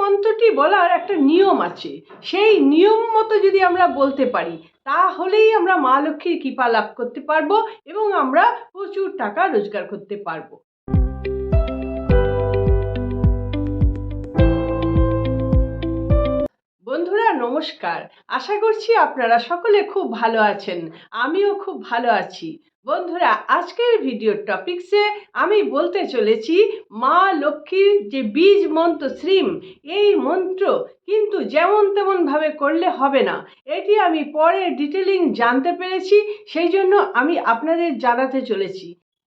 মন্ত্রটি বলার একটা নিয়ম আছে। সেই নিয়ম মতো যদি আমরা বলতে পারি, তাহলেই আমরা মা লক্ষ্মীর কৃপা লাভ করতে পারব এবং আমরা প্রচুর টাকা রোজগার করতে পারব। বন্ধুরা, নমস্কার। আশা করছি আপনারা সকলে খুব ভালো আছেন। আমিও খুব ভালো আছি। বন্ধুরা, আজকের ভিডিওর টপিকসে আমি বলতে চলেছি মা লক্ষ্মীর যে বীজ মন্ত্র শ্রীম, এই মন্ত্র কিন্তু যেমন তেমনভাবে করলে হবে না। এটি আমি পরে ডিটেলিং জানতে পেরেছি, সেই জন্য আমি আপনাদের জানাতে চলেছি।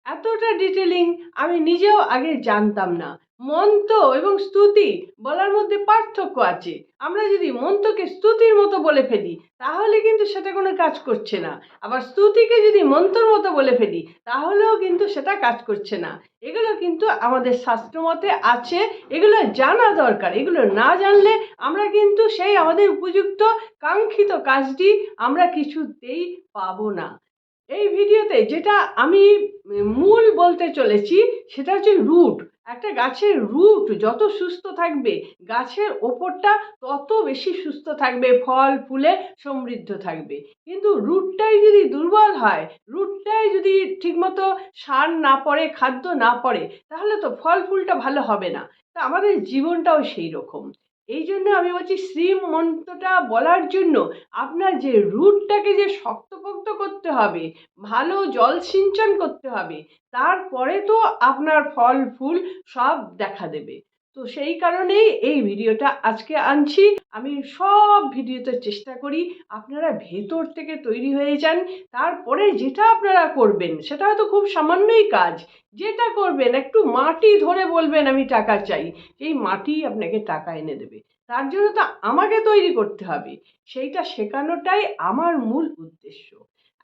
এতটা ডিটেলিং আমি নিজেও আগে জানতাম না। মন্ত্র এবং স্তুতি বলার মধ্যে পার্থক্য আছে। আমরা যদি মন্ত্রকে স্তুতির মতো বলে ফেলি, তাহলে কিন্তু সেটা কোনো কাজ করছে না। আবার স্তুতিকে যদি মন্ত্রর মতো বলে ফেলি, তাহলেও কিন্তু সেটা কাজ করছে না। এগুলো কিন্তু আমাদের শাস্ত্রমতে আছে, এগুলো জানা দরকার। এগুলো না জানলে আমরা কিন্তু সেই আমাদের উপযুক্ত কাঙ্ক্ষিত কাজটি আমরা কিছুতেই পাবো না। এই ভিডিওতে যেটা আমি মূল বলতে চলেছি, সেটা হচ্ছে রুট একটা গাছের রুট যত সুস্থ থাকবে, গাছের ওপরটা তত বেশি সুস্থ থাকবে, ফল, ফুলে সমৃদ্ধ থাকবে। কিন্তু রুটটাই যদি দুর্বল হয় রুটটাই যদি ঠিকমতো সার না পড়ে, খাদ্য না পড়ে, তাহলে তো ফল ফুলটা ভালো হবে না। তা আমাদের জীবনটাও সেই রকম। এই জন্য আমি বলছি শ্রীম মন্ত্রটা বলার জন্য আপনার যে রুটটাকে যে শক্তপোক্ত করতে হবে, ভালো জল সিঞ্চন করতে হবে, তারপরে তো আপনার ফল, ফুল সব দেখা দেবে। তো সেই কারণেই এই ভিডিওটা আজকে আনছি। আমি সব ভিডিওতে চেষ্টা করি আপনারা ভেতর থেকে তৈরি হয়ে যান, তারপরে যেটা আপনারা করবেন সেটা হয়তো খুব সামান্যই কাজ। যেটা করবেন, একটু মাটি ধরে বলবেন আমি টাকা চাই এই মাটি আপনাকে টাকা এনে দেবে। তার জন্য তো আমাকে তৈরি করতে হবে। সেইটা শেখানোটাই আমার মূল উদ্দেশ্য।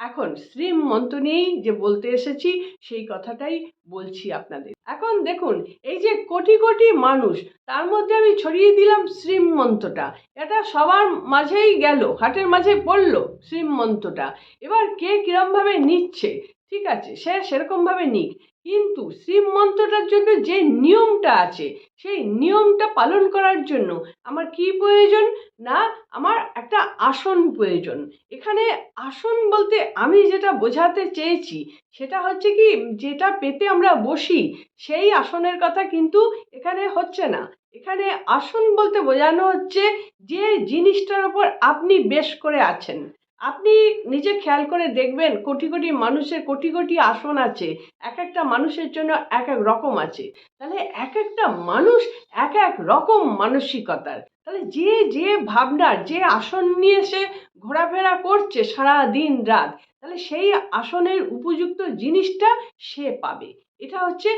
এখন শ্রীম মন্ত্র নিয়েই যে বলতে এসেছি, সেই কথাটাই বলছি আপনাদের। এখন দেখুন, এই যে কোটি কোটি মানুষ, তার মধ্যে আমি ছড়িয়ে দিলাম শ্রীম মন্ত্রটা। এটা সবার মাঝেই গেল, হাটের মাঝে পড়ল শ্রীম মন্ত্রটা। এবার কে কিরমভাবে নিচ্ছে, ঠিক আছে, সে সেরকমভাবে নিক। কিন্তু শ্রীম মন্ত্রটার জন্য যে নিয়মটা আছে, সেই নিয়মটা পালন করার জন্য আমার কি প্রয়োজন? না, আমার একটা আসন প্রয়োজন। এখানে আসন বলতে আমি যেটা বোঝাতে চেয়েছি, সেটা হচ্ছে কি, যেটা পেতে আমরা বসি, সেই আসনের কথা কিন্তু এখানে হচ্ছে না। এখানে আসন বলতে বোঝানো হচ্ছে যে জিনিসটার ওপর আপনি বেশ করে আছেন। আপনি নিজে খেয়াল করে দেখবেন কোটি কোটি মানুষের কোটি কোটি আসন আছে এক একটা মানুষের জন্য এক এক রকম আছে। তাহলে এক একটা মানুষ এক এক রকম মানসিকতার। তাহলে যে যে ভাবনার, যে আসন নিয়ে সে ঘোরাফেরা করছে সারা দিন রাত, তাহলে সেই আসনের উপযুক্ত জিনিসটা সে পাবে। এটা হচ্ছে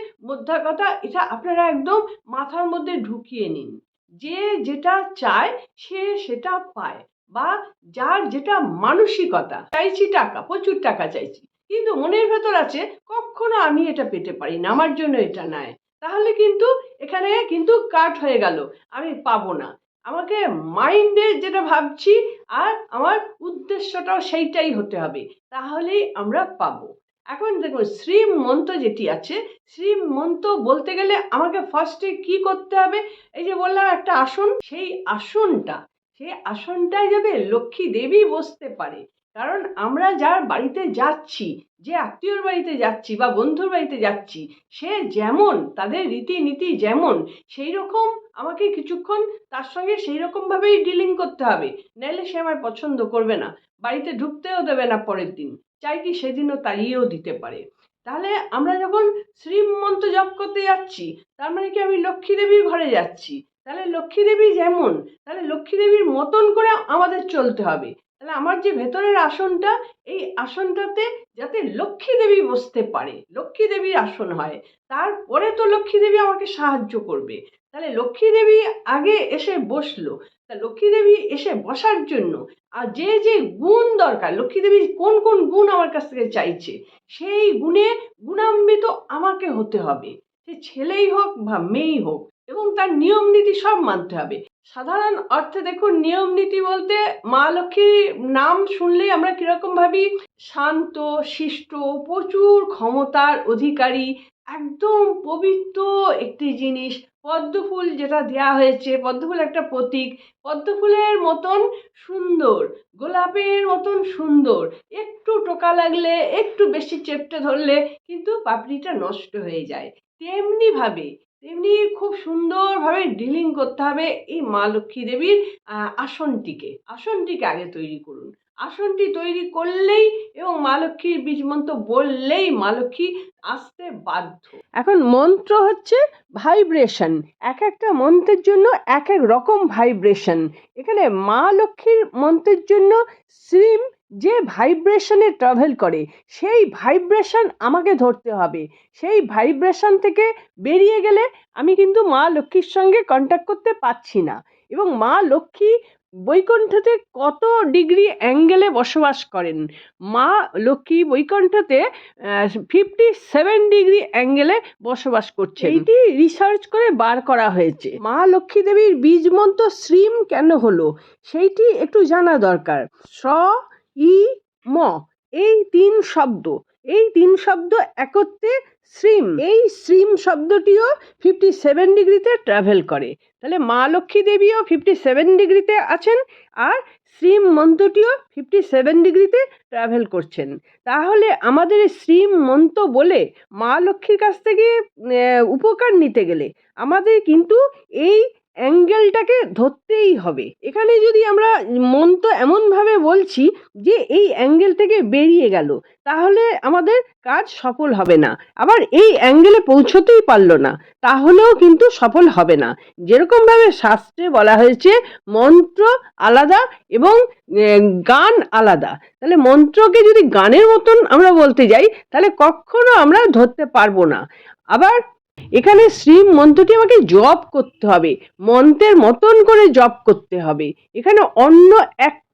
কথা এটা আপনারা একদম মাথার মধ্যে ঢুকিয়ে নিন। যে যেটা চায়, সে সেটা পায় বা যার যেটা মানসিকতা, চাইছি টাকা, প্রচুর টাকা চাইছি। কিন্তু মনের ভেতর আছে, কখনো আমি এটা পেতে পারি না, আমার জন্য এটা নয় তাহলে কিন্তু এখানে কিন্তু কাট হয়ে গেল, আমি পাবো না। আমাকে মাইন্ডে যেটা ভাবছি আর আমার উদ্দেশ্যটাও সেইটাই হতে হবে, তাহলেই আমরা পাবো। এখন দেখুন শ্রী মন্ত্র যেটি আছে শ্রী মন্ত্র বলতে গেলে আমাকে ফার্স্টে কি করতে হবে? এই যে বললাম, একটা আসন। সেই আসনটা, সেই আসনটায় যাতে লক্ষ্মী দেবী বসতে পারে। কারণ আমরা যার বাড়িতে যাচ্ছি, যে আত্মীয়র বাড়িতে যাচ্ছি বা বন্ধুর বাড়িতে যাচ্ছি, সে যেমন, তাদের রীতিনীতি যেমন, সেই রকম আমাকে কিছুক্ষণ তার সঙ্গে সেই রকমভাবেই ডিলিং করতে হবে। নাইলে সে আমার পছন্দ করবে না। বাড়িতে ঢুকতেও দেবে না পরের দিন। চাই কি সেদিনও তাড়িয়েও দিতে পারে। তাহলে আমরা যখন শ্রীমন্ত জপ করতে যাচ্ছি, তার মানে কি আমি লক্ষ্মী দেবীর ঘরে যাচ্ছি? তাহলে লক্ষ্মী দেবী যেমন, তাহলে লক্ষ্মী দেবীর মতন করে আমাদের চলতে হবে। তাহলে আমার যে ভেতরের আসনটা, এই আসনটাতে যাতে লক্ষ্মী দেবী বসতে পারে, লক্ষ্মী দেবীর আসন হয়, তারপরে তো লক্ষ্মী দেবী আমাকে সাহায্য করবে। তাহলে লক্ষ্মী দেবী আগে এসে বসল। তা লক্ষ্মী দেবী এসে বসার জন্য আর যে যে গুণ দরকার, লক্ষ্মী দেবী কোন কোন গুণ আমার কাছ থেকে চাইছে, সেই গুণে গুণান্বিত আমাকে হতে হবে। সে ছেলেই হোক বা মেয়েই হোক এবং তার নিয়ম নীতি সব মানতে হবে। সাধারণ অর্থে দেখুন, নিয়ম নীতি বলতে মা লক্ষ্মীর নাম শুনলেই আমরা কীরকম ভাবি? শান্ত, শিষ্ট, প্রচুর ক্ষমতার অধিকারী একদম পবিত্র একটি জিনিস। পদ্মফুল যেটা দেওয়া হয়েছে পদ্মফুল একটা প্রতীক। পদ্মফুলের মতন সুন্দর, গোলাপের মতন সুন্দর। একটু টোকা লাগলে, একটু বেশি চেপটে ধরলে কিন্তু পাপড়িটা নষ্ট হয়ে যায়। তেমনিভাবে, তেমনি খুব সুন্দরভাবে ডিলিং করতে হবে এই মা লক্ষ্মী দেবীর আসনটিকে। আসনটিকে আগে তৈরি করুন। আসনটি তৈরি করলেই এবং মা লক্ষ্মীর বীজ মন্ত্র বললেই মা লক্ষ্মী আসতে বাধ্য। এখন মন্ত্র হচ্ছে ভাইব্রেশন এক একটা মন্ত্রের জন্য এক এক রকম ভাইব্রেশন এখানে মা লক্ষ্মীর মন্ত্রের জন্য শ্রীম যে ভাইব্রেশনে ট্রাভেল করে, সেই ভাইব্রেশন আমাকে ধরতে হবে। সেই ভাইব্রেশন থেকে বেরিয়ে গেলে আমি কিন্তু মা লক্ষ্মীর সঙ্গে কন্ট্যাক্ট করতে পারছি না। এবং মা লক্ষ্মী বৈকুণ্ঠতে কত ডিগ্রি অ্যাঙ্গেলে বসবাস করেন? মা লক্ষ্মী বৈকুণ্ঠতে ফিফটি সেভেন ডিগ্রি অ্যাঙ্গেলে বসবাস করছে এইটি রিসার্চ করে বার করা হয়েছে। মা লক্ষ্মী দেবীর বীজ মন্ত্র শ্রীম কেন হলো? সেইটি একটু জানা দরকার। স ই ম এই তিন শব্দ। এই তিন শব্দ একত্রে শ্রীম। এই শ্রীম শব্দটিও ফিফটি সেভেন ডিগ্রিতে ট্রাভেল করে। তাহলে মা লক্ষ্মী দেবীও ফিফটি সেভেন ডিগ্রিতে আছেন আর শ্রীম মন্ত্রটিও ফিফটি সেভেন ডিগ্রিতে ট্রাভেল করছেন। তাহলে আমাদের শ্রীম মন্ত্র বলে মা লক্ষ্মীর কাছ থেকে উপকার নিতে গেলে আমাদের কিন্তু এই অ্যাঙ্গেলটাকে ধরতেই হবে। এখানে যদি আমরা মন তো এমনভাবে বলছি যে এই অ্যাঙ্গেল থেকে বেরিয়ে গেল, তাহলে আমাদের কাজ সফল হবে না। আবার এই অ্যাঙ্গেলে পৌঁছতেই পারল না, তাহলেও কিন্তু সফল হবে না। যেরকমভাবে শাস্ত্রে বলা হয়েছে, মন্ত্র আলাদা এবং গান আলাদা। তাহলে মন্ত্রকে যদি গানের মতন আমরা বলতে যাই, তাহলে কখনো আমরা ধরতে পারব না। আবার এখানে শ্রী মন্ত্রটি আমাকে জপ করতে হবে। মন্ত্রের মতন করে জপ করতে হবে। এখানে অন্য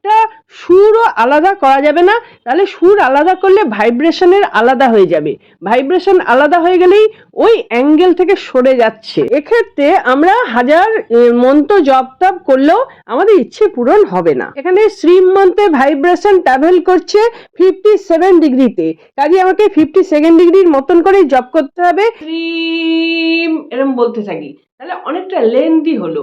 একটা সুরও আলাদা করা যাবে না। তাহলে সুর আলাদা করলে ভাইব্রেশনের আলাদা হয়ে যাবে। ভাইব্রেশন আলাদা হয়ে গেলেই ওই অ্যাঙ্গেল থেকে সরে যাচ্ছে। এক্ষেত্রে আমরা হাজার মন্ত্র জপ তপ করলেও আমাদের ইচ্ছে পূরণ হবে না। এখানে শ্রীমন্ত্রে ভাইব্রেশন ট্রাভেল করছে ফিফটি সেভেন ডিগ্রিতে। কাজে আমাকে ফিফটি সেকেন্ড ডিগ্রির মতন করে জব করতে হবে। শ্রীম, এরম বলতে থাকি। তাহলে অনেকটা লেন্দি হলো।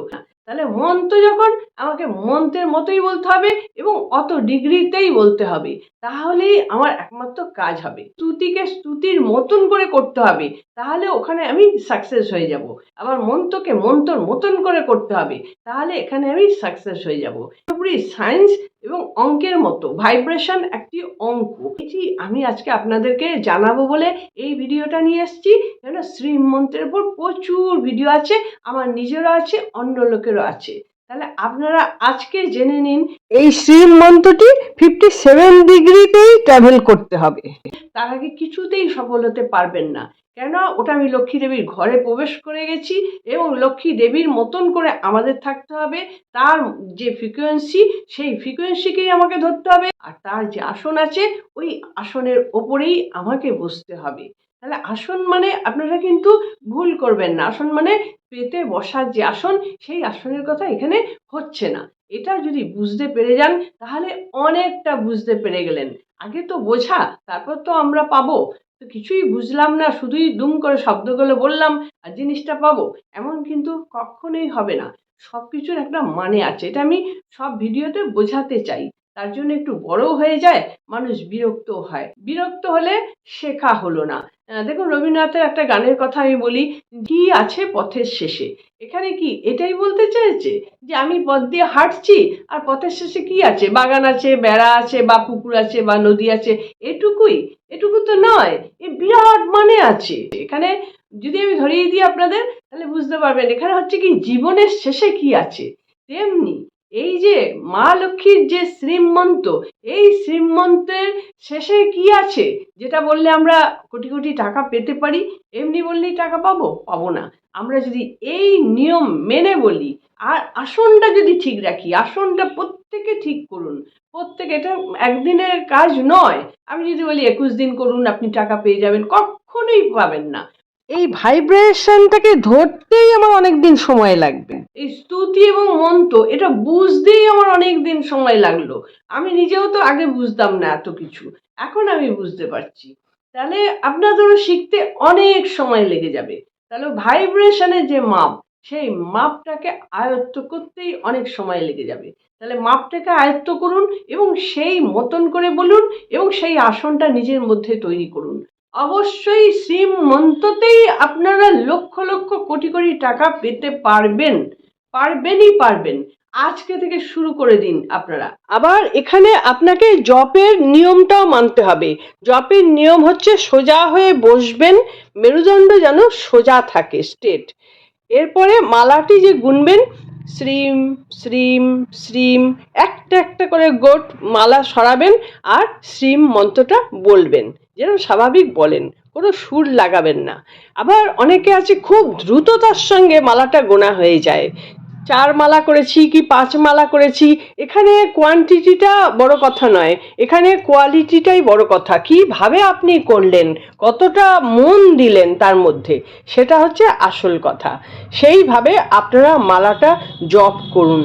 তাহলে মন্ত্র যখন আমাকে মন্ত্রের মতোই বলতে হবে এবং অত ডিগ্রিতেই বলতে হবে, তাহলেই আমার একমাত্র কাজ হবে। স্তুতিকে স্তুতির মতন করে করতে হবে, তাহলে ওখানে আমি সাকসেস হয়ে যাব। আবার মন্ত্রকে মন্ত্রর মতন করে করতে হবে, তাহলে এখানে আমি সাকসেস হয়ে যাব। পুরোপুরি সায়েন্স এবং অঙ্কের মতো ভাইব্রেশন একটি অঙ্ক। এটি আমি আজকে আপনাদেরকে জানাব বলে এই ভিডিওটা নিয়ে এসেছি। কেন শ্রীমন্ত্রের উপর প্রচুর ভিডিও আছে, আমার নিজেরও আছে, অন্য লোকেরও আছে। তাহলে আপনারা আজকে জেনে নিন এই শ্রীমন্ত্রটি ফিফটি সেভেন ডিগ্রিতেই ট্রাভেল করতে হবে। তার আগে কিছুতেই সফল হতে পারবেন না। কেন ওটা আমি লক্ষ্মী দেবীর ঘরে প্রবেশ করে গেছি এবং লক্ষ্মী দেবীর মতন করে আমাদের থাকতে হবে। তার যে ফ্রিকোয়েন্সি সেই ফ্রিকোয়েন্সিকেই আমাকে ধরতে হবে। আর তার যে আসন আছে ওই আসনের ওপরেই আমাকে বসতে হবে। তাহলে আসন মানে আপনারা কিন্তু ভুল করবেন না। আসন মানে পেতে বসার যে আসন, সেই আসনের কথা এখানে হচ্ছে না। এটা যদি বুঝতে পেরে যান, তাহলে অনেকটা বুঝতে পেরে গেলেন। আগে তো বোঝা, তারপর তো আমরা পাবো। তো কিছুই বুঝলাম না, শুধুই দুম করে শব্দগুলো বললাম, আর জিনিসটা পাবো? এমন কিন্তু কখনোই হবে না। সব কিছুর একটা মানে আছে। এটা আমি সব ভিডিওতে বোঝাতে চাই। তার জন্য একটু বড়ও হয়ে যায়, মানুষ বিরক্ত হয়। বিরক্ত হলে শেখা হলো না। দেখুন, রবীন্দ্রনাথের একটা গানের কথা আমি বলি কি আছে পথের শেষে। এখানে কি এটাই বলতে চেয়েছে? যে আমি পথ দিয়ে হাঁটছি, আর পথের শেষে কি আছে? বাগান আছে, বেড়া আছে, বা পুকুর আছে, বা নদী আছে। এটুকুই? এটুকু তো নয়, এ বিরাট মানে আছে। এখানে যদি আমি ধরিয়ে দিই আপনাদের, তাহলে বুঝতে পারবেন, এখানে হচ্ছে কি, জীবনের শেষে কি আছে? তেমনি এই যে মা লক্ষ্মীর যে শ্রীমন্ত, এই শ্রীমন্তের শেষে কি আছে? যেটা বললে আমরা কোটি কোটি টাকা পেতে পারি, এমনি বললেই টাকা পাবো? পাবো না। আমরা যদি এই নিয়ম মেনে বলি, আর আসনটা যদি ঠিক রাখি, আসনটা প্রত্যেকে ঠিক করুন। প্রত্যেকে, এটা একদিনের কাজ নয়। আমি যদি বলি, একুশ দিন করুন, আপনি টাকা পেয়ে যাবেন, কখনোই পাবেন না। এই ভাইব্রেশনটাকে ধরতেই আমার অনেক দিন সময় লাগবে। এই স্তুতি এবং মন্ত্র এটা বুঝতেই আমার অনেক দিন সময় লাগল। আমি নিজেও তো আগে বুঝতাম না এত কিছু, এখন আমি বুঝতে পারছি। তাহলে আপনাদেরও শিখতে অনেক সময় লেগে যাবে। তাহলে ভাইব্রেশনের যে মাপ, সেই মাপটাকে আয়ত্ত করতেই অনেক সময় লেগে যাবে। তাহলে মাপটাকে আয়ত্ত করুন এবং সেই মতন করে বলুন এবং সেই আসনটা নিজের মধ্যে তৈরি করুন। অবশ্যই শ্রীম মন্ত্রতেই আপনারা লক্ষ লক্ষ কোটি কোটি টাকা পেতে পারবেন, পারবেনই পারবেন। আজকে থেকে শুরু করে দিন আপনারা। আবার এখানে আপনাকে জপের নিয়মটাও মানতে হবে। জপের নিয়ম হচ্ছে সোজা হয়ে বসবেন, মেরুদণ্ড যেন সোজা থাকে স্টেট এরপরে মালাটি যে গুনবেন, শ্রীম শ্রীম শ্রীম, একটা একটা করে গোট মালা সরাবেন আর শ্রীম মন্ত্রটা বলবেন। যেন স্বাভাবিক বলেন, কোনো সুর লাগাবেন না। আবার অনেকে আছে খুব দ্রুততার সঙ্গে মালাটা গোনা হয়ে যায়। চার মালা করেছি কি পাঁচ মালা করেছি, এখানে কোয়ান্টিটিটা বড় কথা নয়, এখানে কোয়ালিটিটাই বড় কথা। কীভাবে আপনি করলেন, কতটা মন দিলেন তার মধ্যে, সেটা হচ্ছে আসল কথা। সেইভাবে আপনারা মালাটা জপ করুন।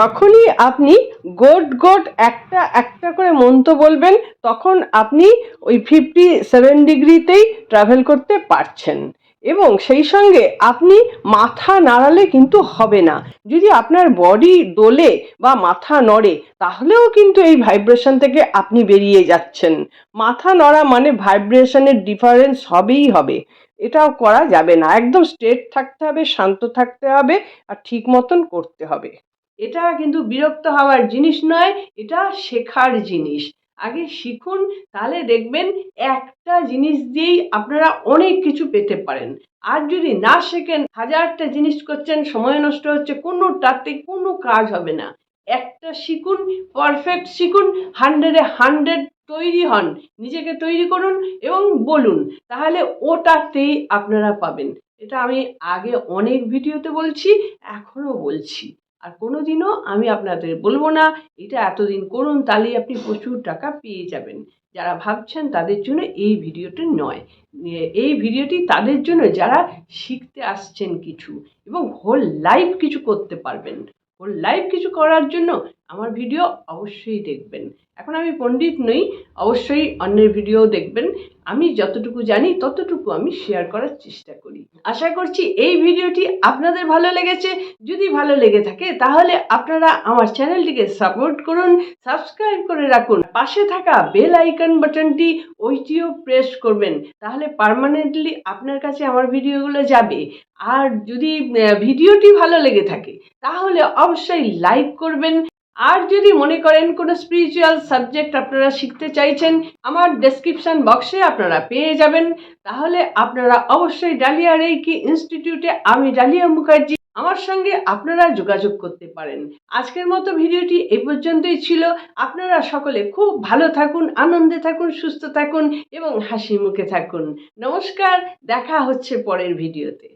তখনই আপনি গোট গোট একটা একটা করে মন্ত্র বলবেন, তখন আপনি ওই ফিফটি সেভেন ডিগ্রিতেই ট্রাভেল করতে পারছেন। এবং সেই সঙ্গে আপনি মাথা নাড়ালে কিন্তু হবে না। যদি আপনার বডি দোলে বা মাথা নড়ে, তাহলেও কিন্তু এই ভাইব্রেশন থেকে আপনি বেরিয়ে যাচ্ছেন। মাথা নড়া মানে ভাইব্রেশনের ডিফারেন্স হবেই হবে। এটাও করা যাবে না। একদম স্ট্রেট থাকতে হবে, শান্ত থাকতে হবে, আর ঠিক মতন করতে হবে। এটা কিন্তু বিরক্ত হওয়ার জিনিস নয়, এটা শেখার জিনিস। আগে শিখুন, তাহলে দেখবেন একটা জিনিস দিয়েই আপনারা অনেক কিছু পেতে পারেন। আর যদি না শেখেন, হাজারটা জিনিস করছেন, সময় নষ্ট হচ্ছে, কোনোটাতে কোনো কাজ হবে না। একটা শিখুন পারফেক্ট শিখুন হান্ড্রেডে হান্ড্রেড তৈরি হন, নিজেকে তৈরি করুন এবং বলুন, তাহলে ওটাতেই আপনারা পাবেন। এটা আমি আগে অনেক ভিডিওতে বলছি, এখনও বলছি। আর কোনো দিনও আমি আপনাদের বলব না, এটা এতদিন করুন, তাহলেই আপনি প্রচুর টাকা পেয়ে যাবেন। যারা ভাবছেন তাদের জন্য এই ভিডিওটি নয়। এই ভিডিওটি তাদের জন্য যারা শিখতে আসছেন কিছু এবং হোল লাইফ কিছু করতে পারবেন। হোল লাইফ কিছু করার জন্য আমার ভিডিও অবশ্যই দেখবেন। এখন আমি পণ্ডিত নই, অবশ্যই অন্যের ভিডিও দেখবেন। আমি যতটুকু জানি ততটুকু আমি শেয়ার করার চেষ্টা করি। আশা করছি এই ভিডিওটি আপনাদের ভালো লেগেছে। যদি ভালো লেগে থাকে, তাহলে আপনারা আমার চ্যানেলটিকে সাপোর্ট করুন, সাবস্ক্রাইব করে রাখুন। পাশে থাকা বেল আইকন বাটনটি ওইটিও প্রেস করবেন, তাহলে পার্মানেন্টলি আপনার কাছে আমার ভিডিওগুলো যাবে। আর যদি ভিডিওটি ভালো লেগে থাকে, তাহলে অবশ্যই লাইক করবেন আর যদি মনে করেন কোনো স্পিরিচুয়াল সাবজেক্ট আপনারা শিখতে চাইছেন, আমার ডেসক্রিপশন বক্সে আপনারা পেয়ে যাবেন। তাহলে আপনারা অবশ্যই ডালিয়া রেইকি ইনস্টিটিউটে আমি ডালিয়া মুখার্জি, আমার সঙ্গে আপনারা যোগাযোগ করতে পারেন। আজকের মতো ভিডিওটি এ পর্যন্তই ছিল। আপনারা সকলে খুব ভালো থাকুন, আনন্দে থাকুন, সুস্থ থাকুন এবং হাসি মুখে থাকুন। নমস্কার, দেখা হচ্ছে পরের ভিডিওতে।